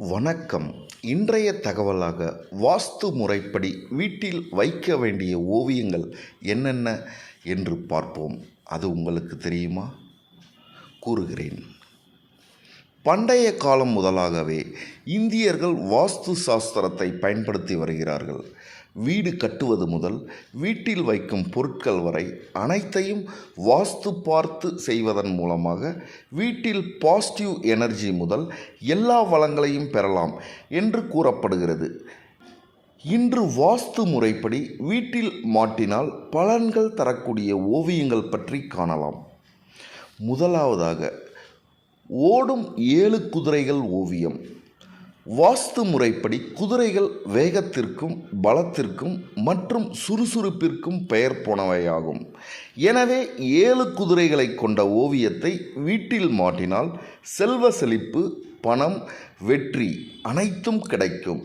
வணக்கம். இன்றைய தகவலாக வாஸ்து முறைப்படி வீட்டில் வைக்க வேண்டிய ஓவியங்கள் என்னென்ன என்று பார்ப்போம். அது உங்களுக்கு தெரியுமா? கூறுகிறேன். பண்டைய காலம் முதலாகவே இந்தியர்கள் வாஸ்து சாஸ்திரத்தை பயன்படுத்தி வருகிறார்கள். வீடு கட்டுவது முதல் வீட்டில் வைக்கும் பொருட்கள் வரை அனைத்தையும் வாஸ்து பார்த்து செய்வதன் மூலமாக வீட்டில் பாசிட்டிவ் எனர்ஜி முதல் எல்லா வளங்களையும் பெறலாம் என்று கூறப்படுகிறது. இன்று வாஸ்து முறைப்படி வீட்டில் மாட்டினால் பலன்கள் தரக்கூடிய ஓவியங்கள் பற்றி காணலாம். முதலாவதாக ஓடும் ஏழு குதிரைகள் ஓவியம். வாஸ்து முறைப்படி குதிரைகள் வேகத்திற்கும் பலத்திற்கும் மற்றும் சுறுசுறுப்பிற்கும் பெயர் போனவையாகும். எனவே ஏழு குதிரைகளை கொண்ட ஓவியத்தை வீட்டில் மாட்டினால் செல்வ செழிப்பு பணம் வெற்றி அனைத்தும் கிடைக்கும்.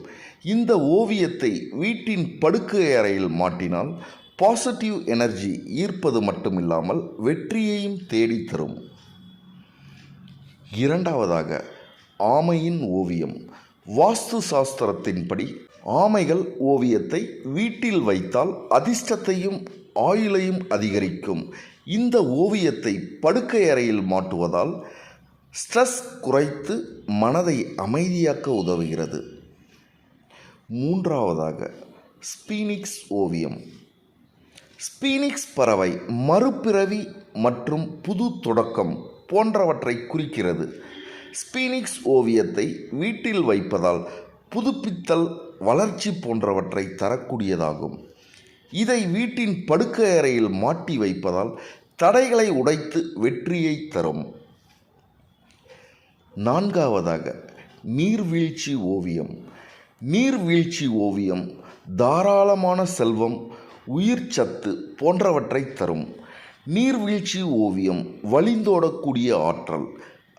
இந்த ஓவியத்தை வீட்டின் படுக்கை அறையில் மாட்டினால் பாசிட்டிவ் எனர்ஜி ஈர்ப்பது மட்டுமில்லாமல் வெற்றியையும் தேடித்தரும் இரண்டாவதாக ஆமையின் ஓவியம். வாஸ்து சாஸ்திரத்தின்படி ஆமைகள் ஓவியத்தை வீட்டில் வைத்தால் அதிர்ஷ்டத்தையும் ஆயுளையும் அதிகரிக்கும். இந்த ஓவியத்தை படுக்கை அறையில் மாட்டுவதால் ஸ்ட்ரெஸ் குறைத்து மனதை அமைதியாக்க உதவுகிறது. மூன்றாவதாக ஸ்பீனிக்ஸ் ஓவியம். ஸ்பீனிக்ஸ் பறவை மறுபிறவி மற்றும் புது தொடக்கம். போன்றவற்றை குறிக்கிறது. ஸ்பீனிக்ஸ் ஓவியத்தை வீட்டில் வைப்பதால் புதுப்பித்தல் வளர்ச்சி போன்றவற்றை தரக்கூடியதாகும். இதை வீட்டின் படுக்கை அறையில் மாட்டி வைப்பதால் தடைகளை உடைத்து வெற்றியை தரும். நான்காவதாக நீர்வீழ்ச்சி ஓவியம். நீர்வீழ்ச்சி ஓவியம் தாராளமான செல்வம் உயிர் சத்து போன்றவற்றை தரும். நீர்வீழ்ச்சி ஓவியம் வழிந்தோடக்கூடிய ஆற்றல்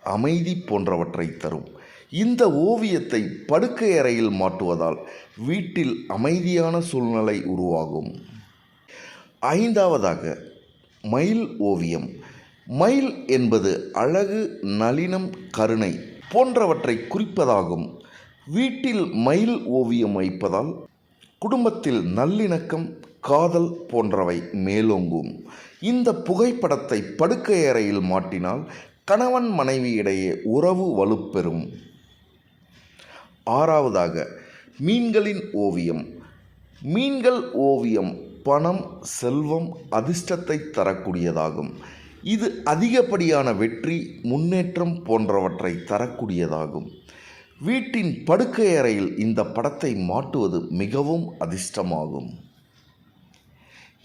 அமைதி போன்றவற்றை தரும். இந்த ஓவியத்தை படுக்கை அறையில் மாட்டுவதால் வீட்டில் அமைதியான சூழ்நிலை உருவாகும். ஐந்தாவதாக மயில் ஓவியம். மயில் என்பது அழகு நளினம் கருணை போன்றவற்றை குறிப்பதாகும். வீட்டில் மயில் ஓவியம் வைப்பதால் குடும்பத்தில் நல்லிணக்கம் காதல் போன்றவை மேலோங்கும். இந்த புகைப்படத்தை படுக்கை அறையில் மாட்டினால் கணவன் மனைவியிடையே உறவு வலுப்பெறும். ஆறாவதாக மீன்களின் ஓவியம். மீன்கள் ஓவியம் பணம் செல்வம் அதிர்ஷ்டத்தை தரக்கூடியதாகும். இது அதிகப்படியான வெற்றி முன்னேற்றம் போன்றவற்றை தரக்கூடியதாகும். வீட்டின் படுக்கை அறையில் இந்த படத்தை மாட்டுவது மிகவும் அதிர்ஷ்டமாகும்.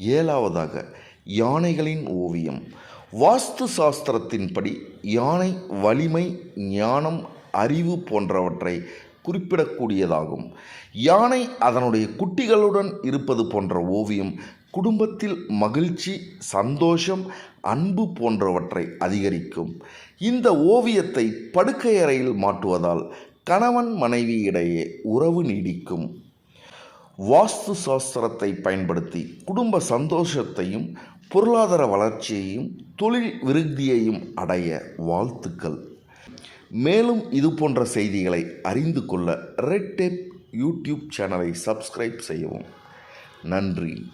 ஏழாவதாக யானைகளின் ஓவியம். வாஸ்து சாஸ்திரத்தின்படி யானை வலிமை ஞானம் அறிவு போன்றவற்றை குறிப்பிடக்கூடியதாகும். யானை அதனுடைய குட்டிகளுடன் இருப்பது போன்ற ஓவியம் குடும்பத்தில் மகிழ்ச்சி சந்தோஷம் அன்பு போன்றவற்றை அதிகரிக்கும். இந்த ஓவியத்தை படுக்கை அறையில் மாட்டுவதால் கணவன் மனைவி இடையே உறவு நீடிக்கும். வாஸ்து சாஸ்திரத்தை பயன்படுத்தி குடும்ப சந்தோஷத்தையும் பொருளாதார வளர்ச்சியையும் தொழில் விருத்தியையும் அடைய வாழ்த்துக்கள். மேலும் இது போன்ற செய்திகளை அறிந்து கொள்ள ரெட் டேப் யூடியூப் சேனலை சப்ஸ்கிரைப் செய்யவும். நன்றி.